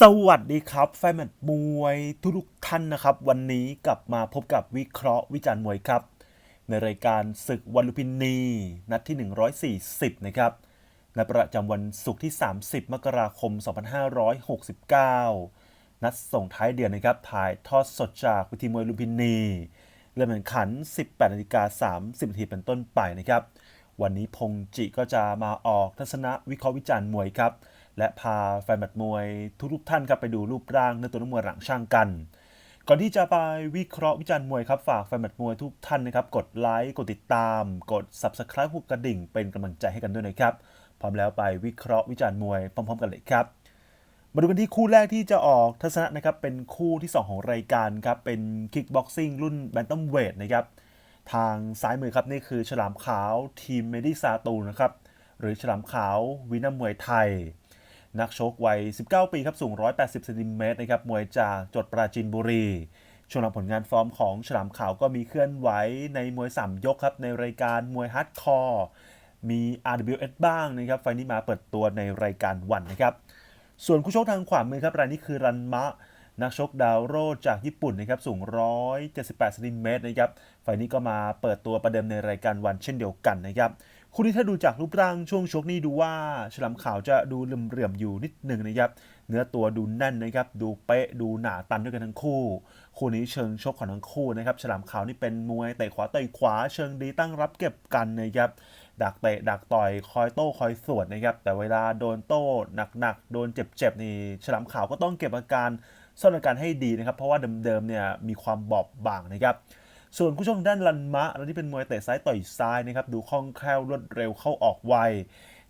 สวัสดีครับแฟนแมตช์มวยทุกท่านนะครับ วันนี้กลับมาพบกับวิเคราะห์วิจารณ์มวยครับ ในรายการศึกวันลุมพินีนัดที่ 140 นะครับในประจำวันศุกร์ที่ 30 มกราคม 2569 นัดส่งท้ายเดือนนะครับ ถ่ายทอดสดจากวิธีมวยลุมพินีเริ่มแข่งขัน 18นาฬิกา30นาทีเป็นต้นไปนะครับ วันนี้พงจิก็จะมาออกทัศนะวิเคราะห์วิจารณ์มวยครับ และพาแฟนบัดมวยทุกๆท่านครับไปดูรูปร่างในตัวนักมวยหลังช่างกัน ก่อนที่จะไปวิเคราะห์วิจารณ์มวยครับฝากแฟนบัดมวยทุกท่านนะครับกดไลค์กดติดตาม กด Subscribe หุกกระดิ่ง เป็นกำลังใจให้กันด้วยนะครับพร้อมแล้วไปวิเคราะห์วิจารณ์มวยพร้อม ๆ กันเลยครับมาดูกันที่คู่แรกที่จะออกทัศนะนะครับเป็นคู่ที่ 2 ของรายการครับเป็นคิกบ็อกซิ่งรุ่นแบนตัมเวทนะครับทางซ้ายมือครับนี่คือฉลามขาวทีมเมดิซาตูนะครับหรือฉลามขาววินามวยไทย นักชกวัย 19 ปีครับสูง 180เซนติเมตรนะครับมวยจากจดปราจีนบุรี ช่วงหลังผลงานฟอร์มของฉลามขาวก็มีเคลื่อนไหวในมวย 3 ยกครับ ในรายการมวยฮาร์ดคอร์มี RWS บ้างนะครับ ไฟนี้มาเปิดตัวในรายการวันนะครับ ส่วนคู่ชกทางขวามือครับรายนี้คือรันมะ นักชกดาวโรจากญี่ปุ่นนะครับสูง 178เซนติเมตรนะครับไฟนี้ก็มาเปิดตัวประเดิมในรายการวันเช่นเดียวกันนะครับ คู่นี้ถ้าดูจากรูปร่างช่วงชกนี่ดูว่าฉลามขาวจะดูเหลื่อมๆอยู่นิดหนึ่งนะครับ เนื้อตัวดูแน่นนะครับ ดูเป๊ะดูหนาตันด้วยกันทั้งคู่ คู่นี้เชิงชกของทั้งคู่นะครับฉลามขาวนี่เป็นมวยเตะขวาต่อยขวาเชิงดีตั้งรับเก็บกันนะครับดักเตะดักต่อยคอยโต้คอยสวนนะครับ แต่เวลาโดนโต้หนักๆโดนเจ็บๆนี่ฉลามขาวก็ต้องเก็บอาการซ่อนอาการให้ดีนะครับ เพราะว่าเดิมๆเนี่ยมีความบอบบางนะครับ ส่วนผู้ชมด้านลันมะอันนี้เป็นมวยเตะซ้ายต่อยซ้ายนะครับดูคล่องแคล่วรวดเร็วเข้าออกไว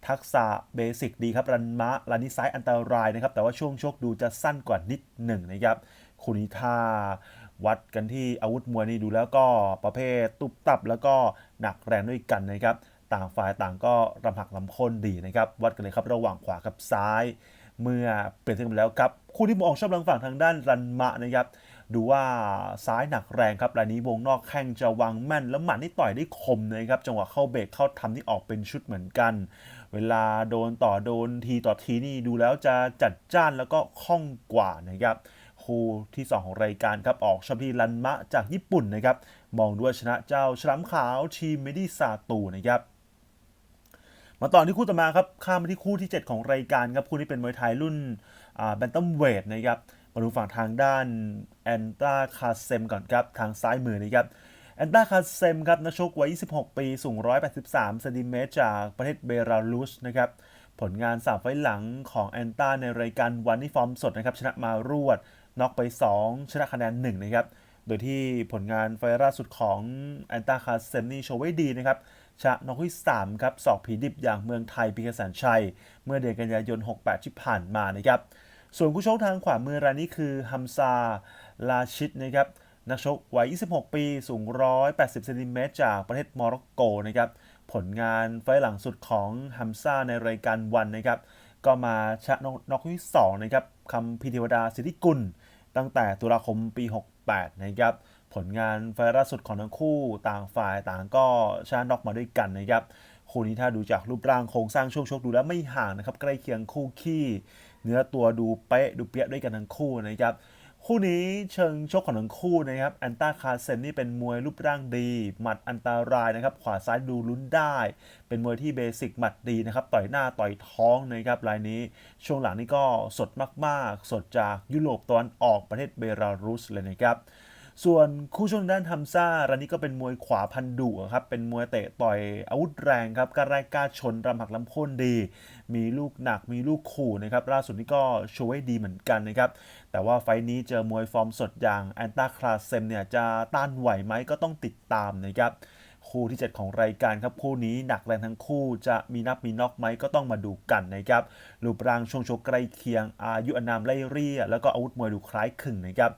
ทักษะเบสิกดีครับรันมะรันนี้ซ้ายอันตรายนะครับแต่ว่าช่วงชกดูจะสั้นกว่านิดหนึ่งนะครับคุณนิท่าวัดกันที่อาวุธมวยนี่ดูแล้วก็ประเภทตุบตับแล้วก็หนักแรงด้วยกันนะครับต่างฝ่ายต่างก็รำหักลำค้นดีนะครับวัดกันเลยครับระหว่างขวากับซ้าย เมื่อเปลี่ยนเส้นไปแล้วครับคู่ที่มองชอบทางฝั่งทางด้านรันมะนะครับ ดูว่าซ้ายหนักแรงครับรายนี้วงนอกแข้งจะวางแม่น แล้วหมัดนี่ต่อยได้คมนะครับ จังหวะเข้าเบรกเข้าทำนี่ออกเป็นชุดเหมือนกัน เวลาโดนต่อโดนทีต่อทีนี่ดูแล้วจะจัดจ้านแล้วก็คล่องกว่านะครับคู่ที่ 2 ของรายการครับ ออกชอบที่รันมะจากญี่ปุ่นนะครับ มองด้วยชนะเจ้าฉลามขาวทีมเมดิซาตูนะครับ มาต่อที่คู่ต่อมาครับ ข้ามมาที่คู่ที่ 7 ของรายการครับ คู่นี้เป็นมวยไทยรุ่นแบนตัมเวทนะครับ มาดูฝั่งทางด้านแอนตาคาเซมก่อนครับ ทางซ้ายมือนะครับแอนตาคาเซมครับนักชกวัย 26 ปี สูง 183เซนติเมตรจากประเทศเบลารุสนะครับ ผลงาน3ไฟล์หลังของแอนตาในรายการวันนี่ฟอร์มสดนะครับ ชนะมารวด น็อกไป 2 ชนะคะแนน 1 นะครับ โดยที่ผลงานไฟล์ล่าสุดของแอนตาคาเซมนี่โชว์ไว้ดีนะครับชนะน็อกที่ 3 ครับสอกผีดิบอย่างเมืองไทยพิกสันชัย เมื่อเดือนกันยายน 68 ที่ผ่านมานะครับ ส่วนคู่ชกทางขวามือรายนี้คือฮัมซาลาชิดนะครับนักชกวัย 26 ปี สูง 180 เซนติเมตร จากประเทศโมร็อกโกนะครับ ผลงานไฟหลังสุดของฮัมซาในรายการวันนะครับ ก็มาชนะน็อกที่2นะครับคำพิเทวดาสิทธิกุล ตั้งแต่ตุลาคมปี 68 นะครับ ผลงานไฟล์ล่าสุดของทั้งคู่ต่างฝ่ายต่างก็ชนะน็อกมาด้วยกันนะครับ คู่นี้ถ้าดูจากรูปร่างโครงสร้างช่วงชกดูแล้วไม่ห่างนะครับ ใกล้เคียงคู่ขี้ เนื้อตัวดูเป๊ะดูเปียะด้วยกันทั้งคู่นะครับคู่นี้เชิงชกของทั้งคู่นะครับแอนตาคาเซนนี่เป็นมวยรูปร่างดี หมัดอันตรายนะครับ ขวาซ้ายดูลุ้นได้ เป็นมวยที่เบสิกหมัดดีนะครับ ต่อยหน้าต่อยท้องนะครับรายนี้ช่วงหลังนี่ก็สดมากๆ สดจากยุโรปตอนออกประเทศเบลารุสเลยนะครับ ส่วนคู่ช่วงด้านทัมซ่ารายนี้ก็เป็นมวยขวาพันดุครับ เป็นมวยเตะต่อยอาวุธแรงครับกล้ารกล้าชนรำหักลำโค่นดี มีลูกหนักมีลูกขู่นะครับ ล่าสุดนี้ก็โชว์ให้ดีเหมือนกันนะครับ แต่ว่าไฟล์นี้เจอมวยฟอร์มสดอย่างแอนตาคลาเซมเนี่ยจะต้านไหวไหมก็ต้องติดตามนะครับคู่ที่ 7 ของรายการครับ คู่นี้หนักแรงทั้งคู่จะมีนับมีน็อกไหมก็ต้องมาดูกันนะครับรูปร่างช่วงชกใกล้เคียงอายุอนามไล่เรียแล้วก็อาวุธมวยดูคล้ายคลึงนะครับ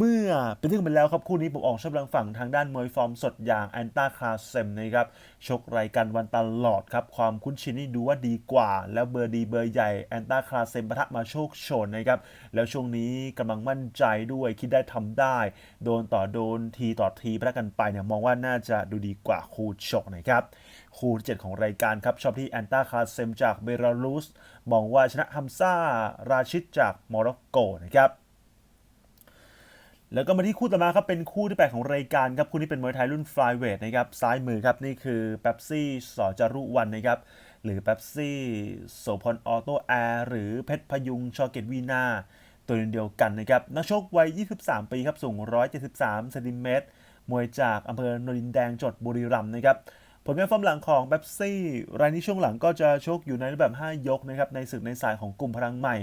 เมื่อเป็นที่กันไปแล้วครับคู่นี้ผมออกชอบทางฝั่งทางด้านมวยฟอร์มสดอย่างแอนตาคาเซมนะครับชกรายการวันตลอดครับความคุ้นชินนี่ดูว่าดีกว่า แล้วเบอร์ดีเบอร์ใหญ่แอนตาคาเซมปะทะมาโชคโชนนะครับแล้วช่วงนี้กำลังมั่นใจด้วยคิดได้ทำได้ โดนต่อโดนทีต่อทีปะทะกันไปเนี่ยมองว่าน่าจะดูดีกว่าคู่ชกนะครับคู่ที่เจ็ดของรายการครับชอบที่แอนตาคาเซมจากเบลารุสมองว่าชนะฮัมซ่าราชิดจากโมร็อกโกนะครับ แล้วก็มาที่คู่ต่อมาครับเป็นคู่ที่8ของรายการครับคู่นี้เป็นมวยไทยรุ่นฟลายเวทนะครับซ้ายมือครับนี่คือเป๊ปซี่สอจารุวันนะครับหรือเป๊ปซี่โสพลออโต้แอร์หรือเพชรพยุงชอเกตวีนาตัวเดียวกันนะครับนักชกวัย 23 ปีครับสูง 173เซนติเมตรมวยจากอำเภอโนนดินแดงจังหวัดบุรีรัมย์นะครับผลงานฟอร์มหลังของเป๊ปซี่รายนี้ช่วงหลังก็จะชกอยู่ในรูปแบบ 5 ยกนะครับในศึกในสายของกลุ่มพลังใหม่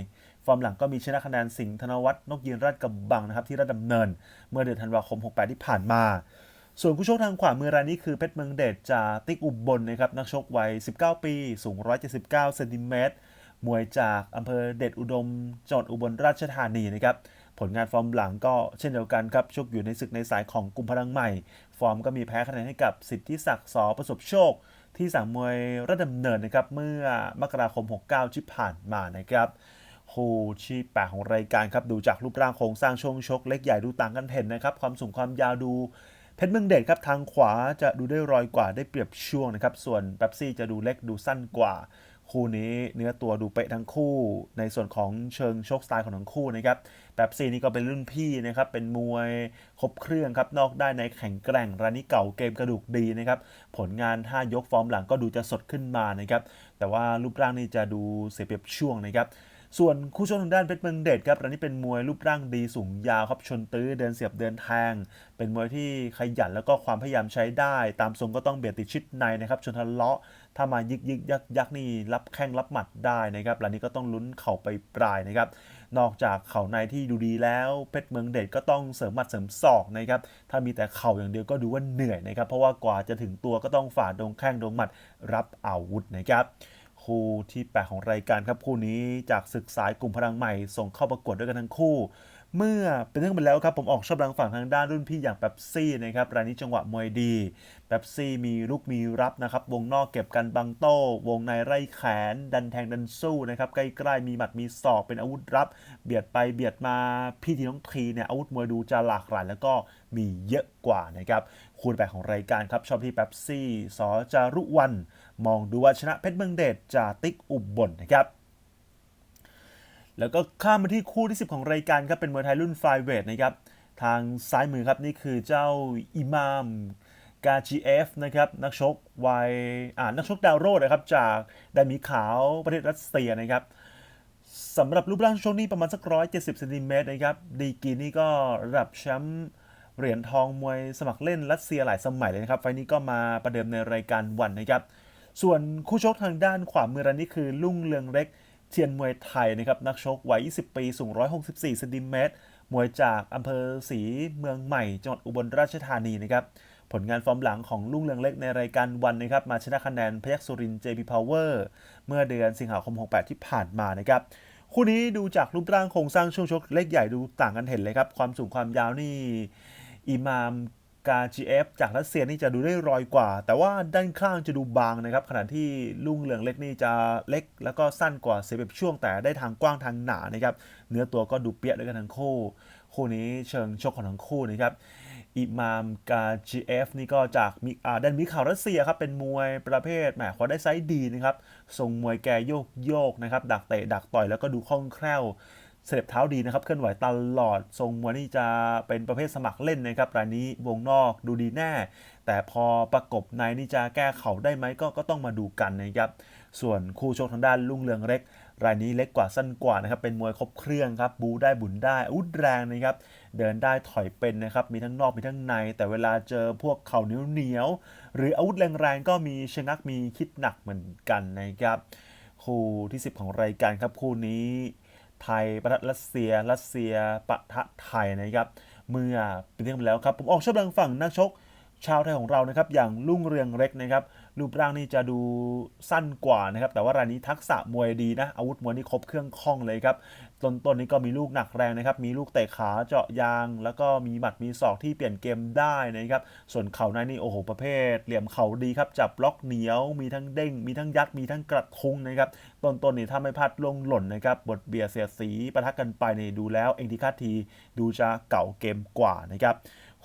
ฟอร์มหลังก็มีชนะคะแนนสิงห์ธนวัฒน์นกยืนราชกำบังนะครับที่ราชดำเนิน เมื่อเดือนธันวาคม 68 ที่ผ่านมา ส่วนผู้ชกทางขวามือรายนี้คือเพชรเมืองเดชจากติ๊กอุบลนะครับนักชกวัย 19 ปี สูง 179เซนติเมตรมวยจากอำเภอเดชอุดมจังหวัดอุบลราชธานีนะครับผลงานฟอร์มหลังก็เช่นเดียวกันครับชกอยู่ในศึกในสายของกลุ่มพลังใหม่ ฟอร์มก็มีแพ้คะแนนให้กับสิทธิศักดิ์สอประสบโชค ที่สามมวยรัฐดำเนินนะครับเมื่อมกราคม 69 ที่ผ่านมานะครับ คู่ที่แปดของรายการครับ ดูจากรูปร่างโครงสร้างช่วงชกเล็กใหญ่ดูต่างกันเห็นนะครับ ความสูงความยาวดู เพชรเมืองเดชครับทางขวาจะดูได้รอยกว่าได้เปรียบช่วงนะครับ ส่วนเป๊ปซี่จะดูเล็กดูสั้นกว่า คู่นี้เนื้อตัวดูเป๊ะทั้งคู่ ในส่วนของเชิงชกสไตล์ของทั้งคู่นะครับเป๊ปซี่นี่ก็เป็นรุ่นพี่นะครับเป็นมวยครบเครื่องครับนอกได้ในแข่งแกร่งรานี้เก่าเกมกระดูกดีนะครับผลงานถ้ายกฟอร์มหลังก็ดูจะสดขึ้นมานะครับแต่ว่ารูปร่างนี่จะดูเสียเปรียบช่วงนะครับ ส่วนคู่ชกทางด้านเพชรเมืองเดชครับรายนี้เป็นมวยรูปร่างดีสูงยาวครับชนตื้อเดินเสียบเดินแทง เป็นมวยที่ขยันแล้วก็ความพยายามใช้ได้ ตามทรงก็ต้องเบียดติดชิดในนะครับชนทะเลาะถ้ามายึกยึกยักยักนี่รับแข้งรับหมัดได้นะครับรายนี้ก็ต้องลุ้นเข่าไปปลายนะครับนอกจากเข่าในที่ดูดีแล้วเพชรเมืองเดชก็ต้องเสริมหมัดเสริมศอกนะครับถ้ามีแต่เข่าอย่างเดียวก็ดูว่าเหนื่อยนะครับเพราะว่ากว่าจะถึงตัวก็ต้องฝ่าดงแข้งดงหมัดรับอาวุธนะครับ คู่ที่ 8 ของรายการครับคู่นี้จากศึกสายกลุ่มพลังใหม่ ส่งเข้าประกวดด้วยกันทั้งคู่ เมื่อเป็นเรื่องไปแล้วครับผมออกชอบทางฝั่งทางด้านรุ่นพี่อย่างเป๊ปซี่นะครับรายนี้จังหวะมวยดีเป๊ปซี่มีลูกมีรับนะครับวงนอกเก็บกันบังโต้ วงในไร่แขน ดันแทงดันสู้นะครับใกล้ๆมีหมัดมีศอกเป็นอาวุธรับ เบียดไปเบียดมาพี่ทีน้องทีเนี่ยอาวุธมวยดูจะหลากหลายแล้วก็มีเยอะกว่านะครับ คูณแปดของรายการครับชอบที่เป๊ปซี่สอจารุวัน มองดูว่าชนะเพชรเมืองเดชจาติ๊กอุบลนนะครับแล้วก็ข้ามมาที่คู่ที่ 10 ของรายการครับเป็นมวยไทยรุ่นไฟเวทนะครับทางซ้ายมือครับนี่คือเจ้าอิมามกาจีเอฟนะครับนักชกวัยอ่านักชกดาวโรดนะครับจากแดนมีขาวประเทศรัสเซียนะครับสำหรับรูปร่างชกนี่ประมาณสักร้อยเจ็ดสิบเซนติเมตรนะครับดีกรีนี่ก็ระดับแชมป์ เหรียญทองมวยสมัครเล่นรัสเซียหลายสมัยเลยนะครับ ไฟนี้ก็มาประเดิมในรายการวันนะครับ ส่วนคู่ชกทางด้านขวามือรันนี่คือลุ่งเรืองเล็กเทียนมวยไทยนะครับ นักชกวัย 20 ปี สูง 164เซนติเมตร มวยจากอำเภอศรีเมืองใหม่ จังหวัดอุบลราชธานีนะครับ ผลงานฟอร์มหลังของลุ่งเรืองเล็กในรายการวันนะครับ มาชนะคะแนนพยัคฆ์สุรินทร์ JP Power เมื่อเดือนสิงหาคม 68 ที่ผ่านมานะครับคู่นี้ดูจากรูปร่างโครงสร้างช่วงชกเล็กใหญ่ดูต่างกันเห็นเลยครับ ความสูงความยาวนี่ อิมามกา GF จากรัสเซียนี่จะดูได้รอยกว่า แต่ว่าด้านข้างจะดูบางนะครับ ขณะที่ลุ่งเหลืองเล็กนี่จะเล็ก แล้วก็สั้นกว่าเสียแบบช่วงแต่ได้ทางกว้างทางหนานะครับ เนื้อตัวก็ดูเปี้ยด้วยกันทั้งคู่ คู่นี้เชิงชกของทั้งคู่นะครับอิมามกา GF นี่ก็จากมีอาแดนมีข่าวรัสเซียครับเป็นมวยประเภทแหมขอได้ไซส์ดีนะครับทรงมวยแกโยกโยกนะครับดักเตะดักต่อยแล้วก็ดูคล่องแคล่ว เสด็บเท้าดีนะครับ เคลื่อนไหวตลอด ทรงมวยนี่จะเป็นประเภทสมัครเล่นนะครับ รายนี้วงนอกดูดีแน่ แต่พอประกบในนี่จะแก้เข่าได้ไหมก็ก็ต้องมาดูกันนะครับ ส่วนคู่ชกทางด้านลุ่งเรืองเล็ก รายนี้เล็กกว่าสั้นกว่านะครับ เป็นมวยครบเครื่องครับ บูได้บุญได้อาวุธแรงนะครับ เดินได้ถอยเป็นนะครับ มีทั้งนอกมีทั้งใน แต่เวลาเจอพวกเข่าเหนียวเหนียวหรืออาวุธแรงๆก็มีชะงักมีคิดหนักเหมือนกันนะครับ คู่ที่ 10 ของรายการครับคู่นี้ ไทยประทะรัสเซีย รัสเซียประทะไทยนะครับ เมื่อเป็นเรื่องไปแล้วครับ ผมออกชอบทางฝั่งนักชกชาวไทยของเรานะครับ อย่างลุ่งเรืองเล็กนะครับ รูปร่างนี่จะดูสั้นกว่านะครับ แต่ว่ารายนี้ทักษะมวยดีนะ อาวุธมวยนี่ครบเครื่องคล่องเลยครับ ต้นต้นนี้ก็มีลูกหนักแรงนะครับ มีลูกเตะขาเจาะยาง แล้วก็มีหมัดมีศอกที่เปลี่ยนเกมได้นะครับ ส่วนเข่าในนี่โอ้โหประเภท เหลี่ยมเข่าดีครับ จับล็อกเหนียว มีทั้งเด้ง มีทั้งยัด มีทั้งกระทุ้งนะครับ ต้นต้นนี่ถ้าไม่พลาดลงหล่นนะครับ บทเบียดเสียสีประทะกันไปนี่ดูแล้ว เองทีคาทีดูจะเก่าเกมกว่านะครับ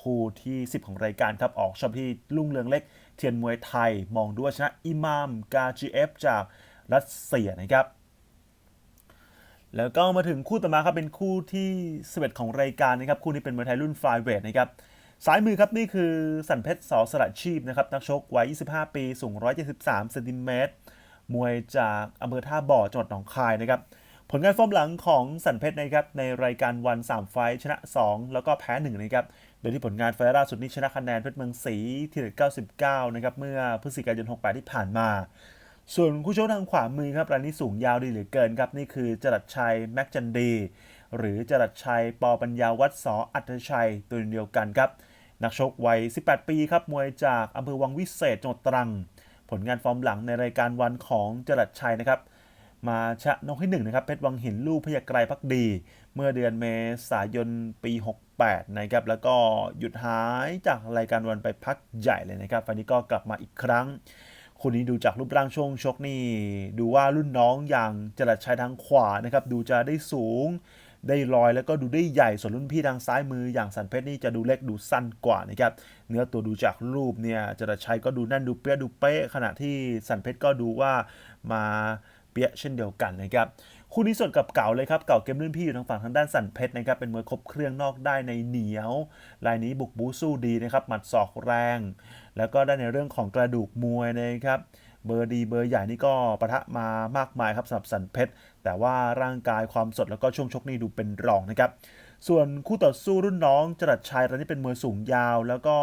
คู่ที่ 10 ของรายการครับออกชอบที่ลุ่งเรืองเล็กเทียนมวยไทย มองด้วยชนะอิมามกาจีเอฟจากรัสเซียนะครับ แล้วก็มาถึงคู่ต่อมาครับเป็นคู่ที่11ของรายการนะครับคู่นี้เป็นมวยไทยรุ่นฟลายเวทนะครับซ้ายมือครับนี่คือสันเพชรสอสระชีพนะครับนักชกวัย 25 ปีสูง 173เซนติเมตรมวยจากอำเภอท่าบ่อจังหวัดหนองคายนะครับผลงานฟอร์มหลังของสันเพชรนะครับในรายการวัน 3 ไฟชนะ 2 แล้วก็แพ้1นะครับโดยที่ผลงานไฟล์ล่าสุดนี้ชนะคะแนนเพชรเมืองศรีทีเด็ด99นะครับเมื่อพฤศจิกายน 68 ที่ผ่านมา ส่วนคู่ชกทางขวามือครับรายนี้สูงยาวดีเหลือเกินครับนี่คือจรัสชัยแม็กจันดี หรือจรัสชัยปอปัญญาวัฒน์สออัตชัยตัวเดียวกันครับ นักชกวัย 18 ปีครับมวยจากอำเภอวังวิเศษจังหวัดตรัง ผลงานฟอร์มหลังในรายการวันของจรัสชัยนะครับมาชะนกที่1นะครับเพชรวังหินลูกพยากรายพักดี เมื่อเดือนเมษายนปี 68 นะครับ แล้วก็หยุดหายจากรายการวันไปพักใหญ่เลยนะครับฟันนี้ก็กลับมาอีกครั้ง คนนี้ดูจากรูปร่างช่วงชกนี่ ดูว่ารุ่นน้องอย่างจรัสชัยทางขวานะครับ ดูจะได้สูง ได้ลอยแล้วก็ดูได้ใหญ่ ส่วนรุ่นพี่ทางซ้ายมืออย่างสันเพชรนี่จะดูเล็กดูสั้นกว่านะครับ เนื้อตัวดูจากรูปเนี่ยจรัสชัยก็ดูแน่นดูเปี้ยดูเป๊ะ ขณะที่สันเพชรก็ดูว่ามาเปี้ยเช่นเดียวกันนะครับคู่นี้สดกับเก่าเลยครับ เก่าเกมรุ่นพี่อยู่ทางฝั่งทางด้านสันเพชรนะครับ เป็นมวยครบเครื่องนอกได้ในเหนียว รายนี้บุกบูสู้ดีนะครับ หมัดศอกแรง แล้วก็ได้ในเรื่องของกระดูกมวยนะครับเบอร์ดีเบอร์ใหญ่นี่ก็ประทะมามากมายครับสำหรับสันเพชร แต่ว่าร่างกายความสดแล้วก็ช่วงชกนี่ดูเป็นรองนะครับส่วนคู่ต่อสู้รุ่นน้องจรัสชัยรายนี้เป็นมวยสูงยาว แล้วก็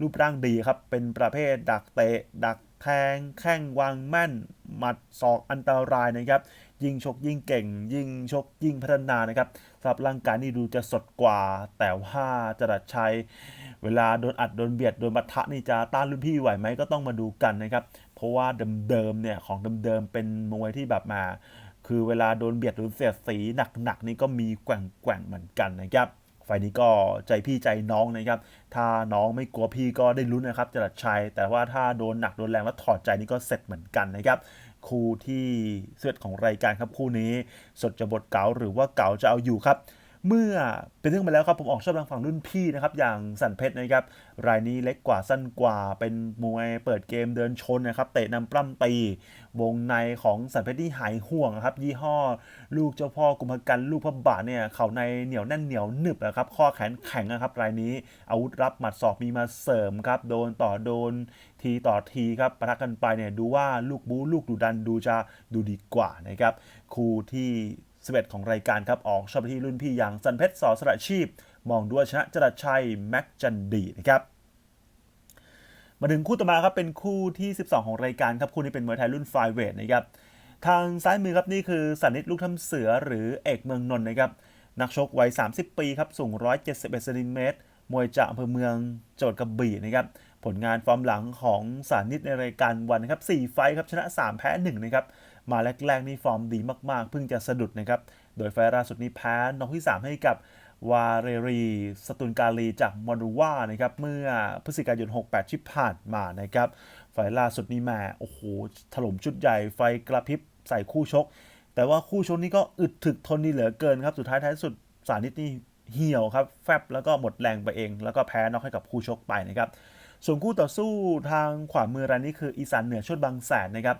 รูปร่างดีครับ เป็นประเภทดักเตะ ดักแทง แข้งวางแม่น หมัดศอกอันตรายนะครับ ยิ่งชกยิ่งเก่ง ยิ่งชกยิ่งพัฒนานะครับสำหรับร่างกายนี่ดูจะสดกว่า แต่ว่าจรัสชัย เวลาโดนอัดโดนเบียดโดนบัทะนี่จะต้านรุ่นพี่ไหวไหมก็ต้องมาดูกันนะครับเพราะว่าเดิมๆเนี่ยของเดิมๆเป็นมวยที่แบบมา คือเวลาโดนเบียดหรือเสียดสีหนักๆนี่ก็มีแกว่งๆเหมือนกันนะครับไฟนี้ก็ใจพี่ใจน้องนะครับ ถ้าน้องไม่กลัวพี่ก็ได้ลุ้นนะครับจรัสชัย แต่ว่าถ้าโดนหนักโดนแรงแล้วถอดใจนี่ก็เสร็จเหมือนกันนะครับ คู่ที่เสื้อของรายการครับคู่นี้ สดจะบทเก๋าหรือว่าเก๋าจะเอาอยู่ครับ เมื่อเป็นเรื่องมาแล้วครับผมออกชอบทางฝั่งรุ่นพี่นะครับอย่างสันเพชรนะครับรายนี้เล็กกว่าสั้นกว่าเป็นมวยเปิดเกมเดินชนนะครับเตะนำปล้ำตีวงในของสันเพชรที่หายห่วงครับยี่ห้อ ลูกเจ้าพ่อกุมภกันลูกพระบาทเนี่ยเข่าในเหนียวแน่นเหนียวหนึบนะครับข้อแขนแข็งนะครับรายนี้อาวุธรับหมัดศอกมีมาเสริมครับโดนต่อโดนทีต่อทีครับปะทะกันไปเนี่ยดูว่าลูกบู๊ลูกดูดันดูจะดูดีกว่านะครับคู่ที่ 11 ของรายการครับออกชอบที่รุ่นพี่อย่างสันเพชรสอสระชีพ มองด้วยชนะจรัสชัยแม็กจันดีนะครับมาถึงคู่ต่อมาครับเป็นคู่ที่ 12 ของรายการครับคู่นี้เป็นมวยไทยรุ่นไฟเวทนะครับทางซ้ายมือครับนี่คือสันนิษลูกทำเสือหรือเอกเมืองนนท์นะครับนักชกวัย 30 ปีครับสูง 171เซนติเมตรมวยจากอำเภอเมืองจังหวัดกระบี่นะครับผลงานฟอร์มหลังของสานิตในรายการวันนะครับ4ไฟครับชนะ 3 แพ้1นะครับ มาแรกๆนี่ฟอร์มดีมากๆ เพิ่งจะสะดุดนะครับ โดยไฟล์ล่าสุดนี้แพ้นอกที่ 3 ให้กับวาเรรี สตุนกาลีจากมอรูวานะครับ เมื่อพฤศจิกายน 68 ที่ผ่านมานะครับ ไฟล์ล่าสุดนี้แมาโอ้โห ถล่มชุดใหญ่ไฟกระพริบใส่คู่ชก แต่ว่าคู่ชกนี้ก็อึดถึกทนดีเหลือเกินครับ สุดท้ายท้ายสุดสานิตนี่เหี่ยวครับ แฟบแล้วก็หมดแรงไปเอง แล้วก็แพ้น็อกให้กับคู่ชกไปนะครับ ส่วนคู่ต่อสู้ทางขวามือรายนี้คืออีสานเหนือชดบางแสนนะครับ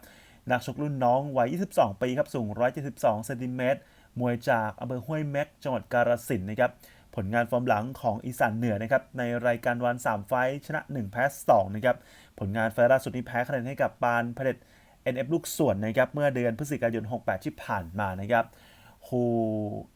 นักชกรุ่นน้องวัย 22 ปีครับ สูง 172 เซนติเมตร มวยจากอำเภอห้วยเม็ก จังหวัดกาฬสินธุ์นะครับ ผลงานฟอร์มหลังของอีสานเหนือนะครับ ในรายการวัน 3 ไฟชนะ 1 แพ้ 2 นะครับ ผลงานไฟล่าสุดนี้แพ้คะแนนให้กับปานพเดช NF ลูกส่วนนะครับ เมื่อเดือนพฤศจิกายน 68 ที่ผ่านมานะครับคู่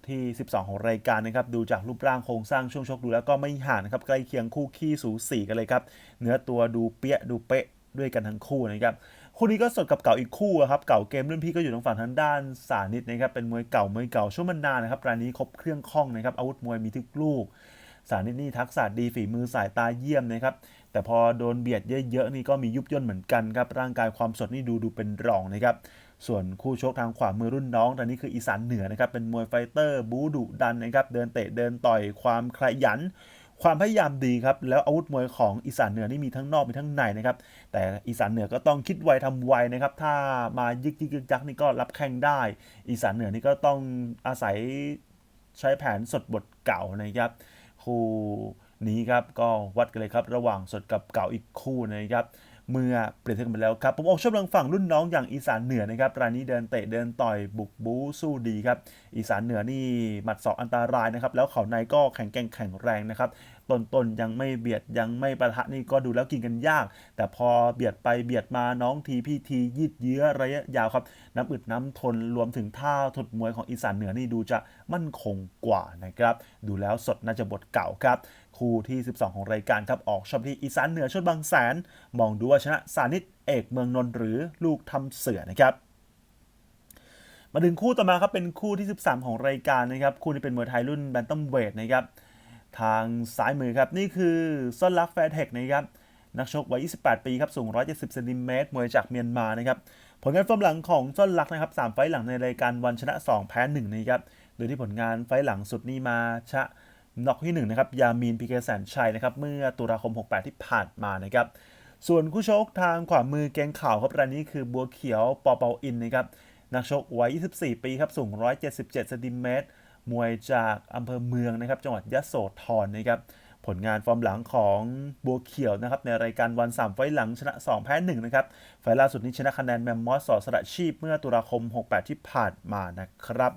ที่ 12 ของรายการนะครับ ดูจากรูปร่างโครงสร้างช่วงชกดูแล้วก็ไม่ห่างนะครับ ใกล้เคียงคู่ขี้สูสีกันเลยครับ เนื้อตัวดูเปี้ยดูเป๊ะด้วยกันทั้งคู่นะครับ คู่นี้ก็สดกับเก่าอีกคู่ครับ เก่าเกมรุ่นพี่ก็อยู่ทางฝั่งทางด้านสานิตนะครับ เป็นมวยเก่ามวยเก่าช่วงมันนานนะครับรายนี้ครบเครื่องคล่องนะครับ อาวุธมวยมีทุกลูก สานิตนี่ทักษะดีฝีมือสายตาเยี่ยมนะครับ แต่พอโดนเบียดเยอะๆนี่ก็มียุบย่นเหมือนกันครับ ร่างกายความสดนี่ดูดูเป็นรองนะครับ ส่วนคู่ชกทางขวามือรุ่นน้องตอนนี้คืออีสานเหนือนะครับ เป็นมวยไฟเตอร์บูดุดันนะครับ เดินเตะเดินต่อยความขยัน ความพยายามดีครับ แล้วอาวุธมวยของอีสานเหนือนี่มีทั้งนอกมีทั้งในนะครับ แต่อีสานเหนือก็ต้องคิดไวทำไวนะครับ ถ้ามายึกยึกยึกยักนี่ก็รับแข้งได้ อีสานเหนือนี่ก็ต้องอาศัยใช้แผนสดบทเก่านะครับคู่นี้ครับก็วัดกันเลยครับ ระหว่างสดกับเก่าอีกคู่นะครับ เมื่อเปลี่ยนเทียบกันไปแล้วครับ ผมออกชอบทางฝั่งรุ่นน้องอย่างอีสานเหนือนะครับรายนี้เดินเตะเดินต่อยบุกบู๊สู้ดีครับ อีสานเหนือนี่หมัดศอกอันตรายนะครับ แล้วเขาในก็แข็งแกร่งแข็งแรงนะครับต้นยังไม่เบียดยังไม่ประทะนี่ก็ดูแล้วกินกันยาก แต่พอเบียดไปเบียดมาน้องทีพี่ทียืดเยื้อระยะยาวครับ น้ำอึดน้ำทนรวมถึงท่าถดมวยของอีสานเหนือนี่ดูจะมั่นคงกว่านะครับ ดูแล้วสดน่าจะบทเก่าครับ คู่ที่ 12 ของรายการครับ ออกชอบที่อีสานเหนือชนบางแสน มองดูว่าชนะสานิตเอกเมืองนนท์หรือลูกทำเสือนะครับมาถึงคู่ต่อมาครับเป็นคู่ที่ 13 ของรายการนะครับ คู่นี้เป็นมวยไทยรุ่นแบนตัมเวทนะครับ ทางซ้ายมือครับ นี่คือซ่อนลักแฟร์เทคนะครับ นักชกวัย 28 ปีครับ สูง 170เซนติเมตรมวยจากเมียนมานะครับ ผลงานฟอร์มหลังของซ่อนลักนะครับ 3 ไฟหลังในรายการวันชนะ 2 แพ้ 1 นะครับ โดยที่ผลงานไฟหลังสุดนี่มาชะ น็อกที่1นะครับยามีนพีเคแสนชัยนะครับเมื่อตุลาคม 68 ที่ผ่านมานะครับส่วนคู่ชกทางขวามือแกงข่าวครับรายนี้คือบัวเขียวปอเปาอินนะครับนักชกวัย 24 ปีครับสูง 177เซนติเมตรมวยจากอำเภอเมืองนะครับจังหวัดยะโสธรนะครับผลงานฟอร์มหลังของบัวเขียวนะครับในรายการวัน 3 ไฟหลังชนะ 2 แพ้ 1 นะครับ ไฟล์ล่าสุดนี้ชนะคะแนนแมมมอสสอสระชีพเมื่อตุลาคม 68 ที่ผ่านมานะครับ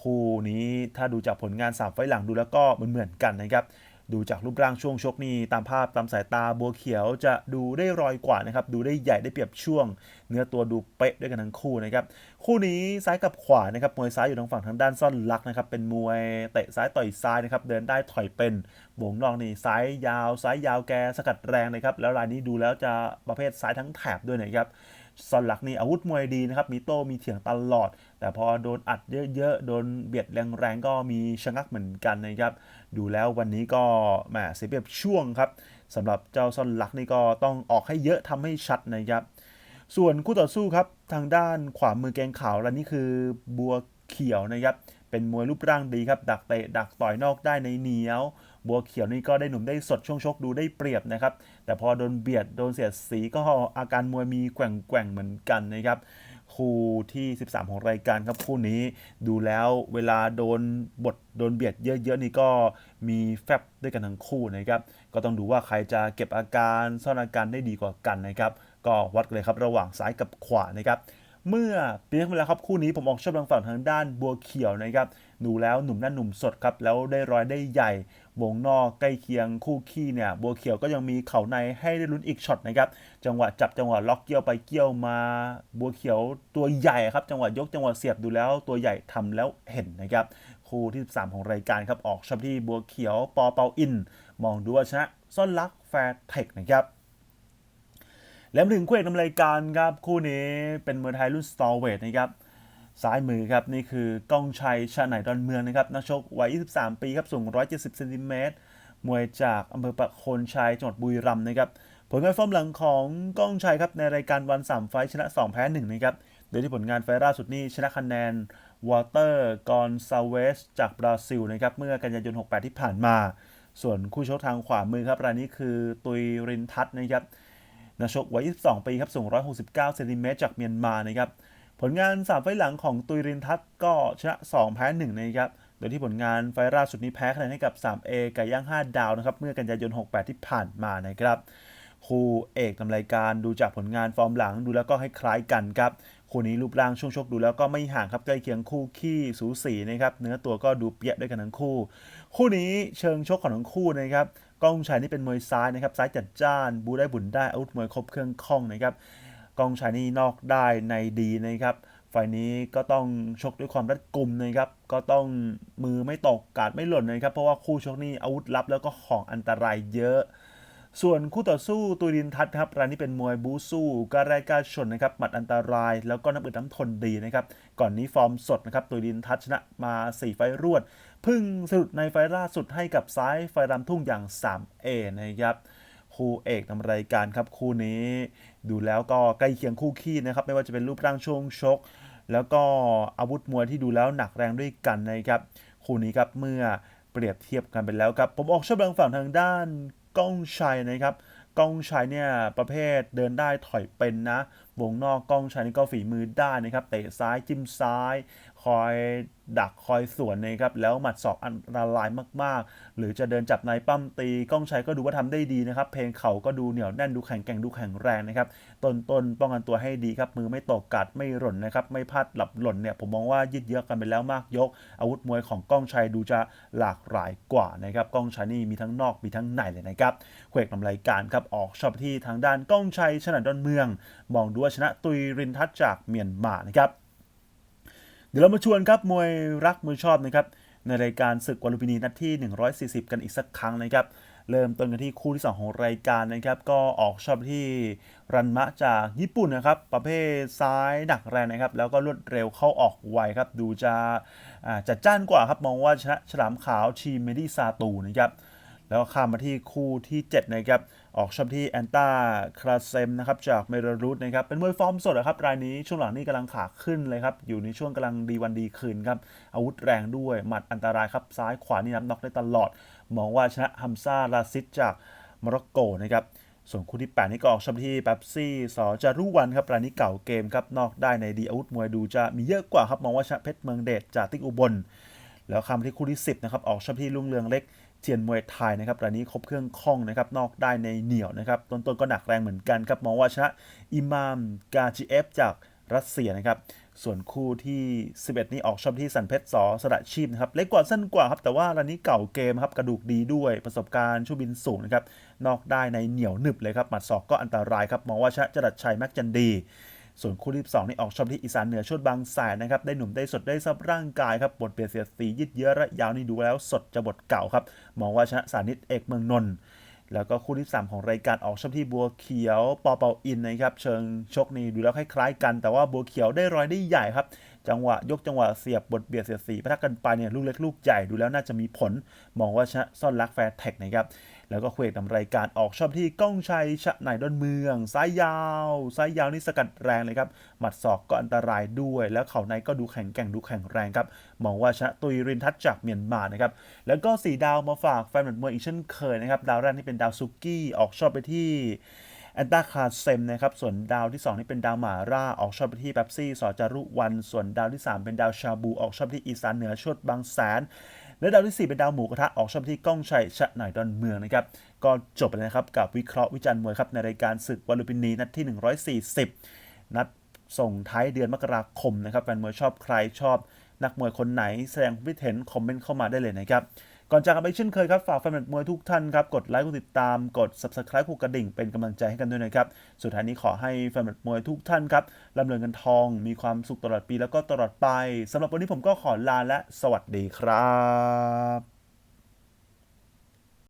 คู่นี้ถ้าดูจากผลงาน 3 ไฟหลังดูแล้วก็เหมือนๆกันนะครับดูจากรูปร่างช่วงชกนี่ตามภาพตามสายตาบัวเขียวจะดูได้รอยกว่านะครับดูได้ใหญ่ได้เปรียบช่วง เนื้อตัวดูเป๊ะด้วยกันทั้งคู่นะครับคู่นี้ซ้ายกับขวานะครับมวยซ้ายอยู่ทางฝั่งทางด้านซ่อนลักนะครับเป็นมวยเตะซ้ายต่อยซ้ายนะครับเดินได้ถอยเป็นวงนอกนี่ซ้ายยาว ซ้ายยาวแกสกัดแรงนะครับแล้วรายนี้ดูแล้วจะประเภทซ้ายทั้งแถบด้วยนะครับซอนลักนี่อาวุธมวยดีนะครับมีโต้มีเถียงตลอด แต่พอโดนอัดเยอะๆ โดนเบียดแรงๆ ก็มีชะงักเหมือนกันนะครับ ดูแล้ววันนี้ก็แหมเสียเปรียบช่วงครับสำหรับเจ้าซอนลักนี่ก็ต้องออกให้เยอะทำให้ชัดนะครับส่วนคู่ต่อสู้ครับทางด้านขวามือแกงขาวและนี่คือบัวเขียวนะครับเป็นมวยรูปร่างดีครับ ดักเตะดักต่อยนอกได้ในเหนียว บัวเขียวนี่ก็ได้หนุ่มได้สดช่วงชกดูได้เปรียบนะครับ แต่พอโดนเบียดโดนเสียดสีก็อาการมวยมีแกว่งแกว่งเหมือนกันนะครับ คู่ที่ 13 ของรายการครับคู่นี้ดูแล้วเวลาโดนบทโดนเบียดเยอะๆนี่ก็มีแฟบด้วยกันทั้งคู่นะครับ ก็ต้องดูว่าใครจะเก็บอาการซ่อนอาการได้ดีกว่ากันนะครับ ก็วัดกันเลยครับระหว่างซ้ายกับขวานะครับเมื่อปีที่แล้วครับคู่นี้ผมออกชอบทางฝั่งทางด้านบัวเขียวนะครับดูแล้วหนุ่มหน้าหนุ่มสดครับแล้วได้รอยได้ใหญ่ วงนอกใกล้เคียงคู่ขี้เนี่ยบัวเขียวก็ยังมีเข่าในให้ได้ลุ้นอีกช็อตนะครับจังหวะจับจังหวะล็อกเกี้ยวไปเกี้ยวมาบัวเขียวตัวใหญ่ครับ จังหวะยกจังหวะเสียบดูแล้วตัวใหญ่ทำแล้วเห็นนะครับคู่ที่ 13 ของรายการครับออกชอบที่บัวเขียวปอเปาอิน มองดูว่าชนะซ่อนลักแฟร์เทคนะครับแล้วถึงคู่เอกนำรายการครับคู่นี้เป็นมวยไทยรุ่นสตอเวทนะครับ ซ้ายมือครับนี่คือก้องชัยชาไหนดอนเมืองนะครับนักชกวัย 23 ปีครับสูง 170เซนติเมตรมวยจากอำเภอประโคนชัยจังหวัดบุรีรัมย์นะครับผลงานฟอร์มหลังของก้องชัยครับในรายการวัน3ไฟชนะ 2 แพ้1นะครับโดยที่ผลงานไฟล์ล่าสุดนี้ชนะคะแนนวอเตอร์กอนซาเวสจากบราซิลนะครับเมื่อกันยายน 68 ที่ผ่านมา ส่วนคู่ชกทางขวามือครับรายนี้คือตุยรินทัศนะครับนักชกวัย 22 ปีครับสูง 169 เซนติเมตรจากเมียนมานะครับ ผลงาน3ไฟล์หลังของตุยรินทัศน์ก็ชนะ 2 แพ้1นะครับ โดยที่ผลงานไฟล์ล่าสุดนี้แพ้คะแนนให้กับ 3A ไก่ย่าง 5 ดาวนะครับ เมื่อกันยายน 68 ที่ผ่านมานะครับ คู่เอกนำรายการดูจากผลงานฟอร์มหลังดูแล้วก็ให้คล้ายกันครับคู่นี้รูปร่างช่วงชกดูแล้วก็ไม่ห่างครับใกล้เคียงคู่ขี้สูสีนะครับเนื้อตัวก็ดูเปียะด้วยกันทั้งคู่ คู่นี้เชิงชกของทั้งคู่นะครับก้องชัยนี่เป็นมวยซ้ายนะครับซ้ายจัดจ้าน บูได้บุญได้อาวุธมวยครบเครื่องคล่องนะครับ ก้องชัยนี่นอกได้ในดีนะครับไฟล์นี้ก็ต้องชกด้วยความรัดกุมนะครับ ก็ต้องมือไม่ตกกาดไม่หล่นนะครับ เพราะว่าคู่ชกนี่อาวุธลับแล้วก็ของอันตรายเยอะ ส่วนคู่ต่อสู้ตุรินทัศน์ครับรายนี้เป็นมวยบูสู้การายการชนนะครับหมัดอันตราย แล้วก็น้ำอึดน้ำทนดีนะครับ ก่อนนี้ฟอร์มสดนะครับตุรินทัศน์ชนะมา 4 ไฟรวด พึ่งสะดุดในไฟล์ล่าสุดให้กับซ้ายไฟรำทุ่งอย่าง 3A นะครับ คู่เอกนำรายการครับคู่นี้ดูแล้วก็ใกล้เคียงคู่ขี้นะครับ ไม่ว่าจะเป็นรูปร่างช่วงชก แล้วก็อาวุธมวยที่ดูแล้วหนักแรงด้วยกันนะครับ คู่นี้ครับเมื่อเปรียบเทียบกันไปแล้วครับ ผมออกชอบแรงฝั่งทางด้านก้องชัยนะครับก้องชัยเนี่ยประเภทเดินได้ถอยเป็นนะ วงนอกก้องชัยนี่ก็ฝีมือได้นะครับเตะซ้ายจิ้มซ้าย คอยดักคอยสวนนะครับแล้วหมัดศอกอันตรายมาก ๆ หรือจะเดินจับในปั้มตีก้องชัยก็ดูว่าทำได้ดีนะครับ เพลงเข่าก็ดูเหนียวแน่นดูแข็งแกร่งดูแข็งแรงนะครับต้นต้นป้องกันตัวให้ดีครับมือไม่ตกกัดไม่หล่นนะครับไม่พลาดหลับหล่นเนี่ยผมมองว่ายืดเยอะกันไปแล้วมากยก อาวุธมวยของก้องชัยดูจะหลากหลายกว่านะครับก้องชัยนี่มีทั้งนอกมีทั้งในเลยนะครับเควกนำรายการครับออกชอบที่ทางด้านก้องชัยชนะดอนเมือง มองดูว่าชนะตุยรินทัศจากเมียนมานะครับ เดี๋ยวเรามาชวนครับมวยรักมวยชอบนะครับในรายการศึกวันลุมพินีนัดที่ 140 กันอีกสักครั้งนะครับ เริ่มต้นกันที่คู่ที่ 2 ของรายการนะครับ ก็ออกชอบที่รันมะจากญี่ปุ่นนะครับ ประเภทซ้ายหนักแรงนะครับ แล้วก็รวดเร็วเข้าออกไวครับ ดูจะจัดจ้านกว่าครับ มองว่าชนะฉลามขาวทีเมดิซาตูนะครับ แล้วข้ามมาที่คู่ที่ 7 นะครับ ออกชอบที่แอนตาคราเซมนะครับจากเมรารูตนะครับเป็นมวยฟอร์มสดนะครับรายนี้ช่วงหลังนี่กำลังขาขึ้นเลยครับ อยู่ในช่วงกำลังดีวันดีคืนครับ อาวุธแรงด้วย หมัดอันตรายครับ ซ้ายขวานี่นับน็อกได้ตลอด มองว่าชนะฮัมซาลาซิดจากโมร็อกโกนะครับส่วนคู่ที่ 8 นี่ก็ออกชอบที่เป๊ปซี่สอจารุวันครับรายนี้เก่าเกมครับนอกได้ในดีอาวุธมวยดูจะมีเยอะกว่าครับมองว่าชนะเพชรเมืองเดชจากติ๊กอุบลแล้วคำที่คู่ที่ 10นะครับออกชอบที่ลุงเรืองเล็ก เทียนมวยไทยนะครับรายนี้ครบเครื่องคล่องนะครับ นอกได้ในเหนียวนะครับ ต้นๆก็หนักแรงเหมือนกันครับ มองว่าชนะอิมามกาจิเอฟจากรัสเซียนะครับ ส่วนคู่ที่ 11 นี้ออกชอบที่สันเพชรสอสระชีพนะครับ เล็กกว่าสั้นกว่าครับ แต่ว่ารายนี้เก่าเกมครับ กระดูกดีด้วยประสบการณ์ชูบินสูงนะครับ นอกได้ในเหนียวหนึบเลยครับ หมัดศอกก็อันตรายครับ มองว่าชนะจรัสชัยแม็กจันดี ส่วนคู่ที่2นี่ออกชอบที่อีสานเหนือชดบางแสนนะครับ ได้หนุ่มได้สดได้ซับร่างกายครับบทเปลี่ยนเสียดสียืดเยื้อระยาวนี่ดูแล้วสดจะบทเก่าครับ มองว่าชนะสานิตเอกเมืองนนท์แล้วก็คู่ที่ 3 ของรายการออกชอบที่บัวเขียวปอเปาอินนะครับเชิงชกนี่ดูแล้วคล้ายๆ กัน แต่ว่าบัวเขียวได้รอยได้ใหญ่ครับ จังหวะยกจังหวะเสียบบทเบียดเสียดสีปะทะกันไปเนี่ยลูกเล็กลูกใหญ่ดูแล้วน่าจะมีผล มองว่าชนะซ่อนรักแฟร์เทคนะครับ แล้วก็เควกนำรายการออกชอบที่ก้องชัยชะไหนดอนเมือง ซ้ายยาวซ้ายยาวนี่สกัดแรงเลยครับ หมัดศอกก็อันตรายด้วย แล้วเข่าในก็ดูแข็งแกร่งดูแข็งแรงครับ มองว่าชนะตุยรินทัศน์จากเมียนมานะครับ แล้วก็สีดาวมาฝากแฟนหมัดมวยอีกเช่นเคยนะครับ ดาวแรกนี่เป็นดาวซุกี้ออกชอบไปที่แอนตาคาเซมนะครับ ส่วนดาวที่ 2 นี่เป็นดาวหมาร่า ออกชอบไปที่เป๊ปซี่ สอจารุวัน ส่วนดาวที่ 3 เป็นดาวชาบู ออกชอบที่อีสานเหนือชดบางแสน และดาวที่ 4 เป็นดาวหมูกระทะออกชอบที่ก้องชัยชะหน่อยดอนเมืองนะครับก็จบไปเลยนะครับกับวิเคราะห์วิจารณ์มวยครับในรายการศึกวันลุมพินีนัดที่ 140 นัดส่งท้ายเดือนมกราคมนะครับแฟนมวยชอบใครชอบนักมวยคนไหนแสดงความคิดเห็นคอมเมนต์เข้ามาได้เลยนะครับ ก่อนจากกันไปเช่นเคยครับฝากแฟนมวยทุกท่านครับ กดไลค์กดติดตามกด subscribe กดกกระดิ่งเป็นกำลังใจให้กันด้วยนะครับ สุดท้ายนี้ขอให้แฟนมวยทุกท่านครับลำเริงกันทอง มีความสุขตลอดปีแล้วก็ตลอดไปสำหรับวันนี้ผมก็ขอลาและสวัสดีครับ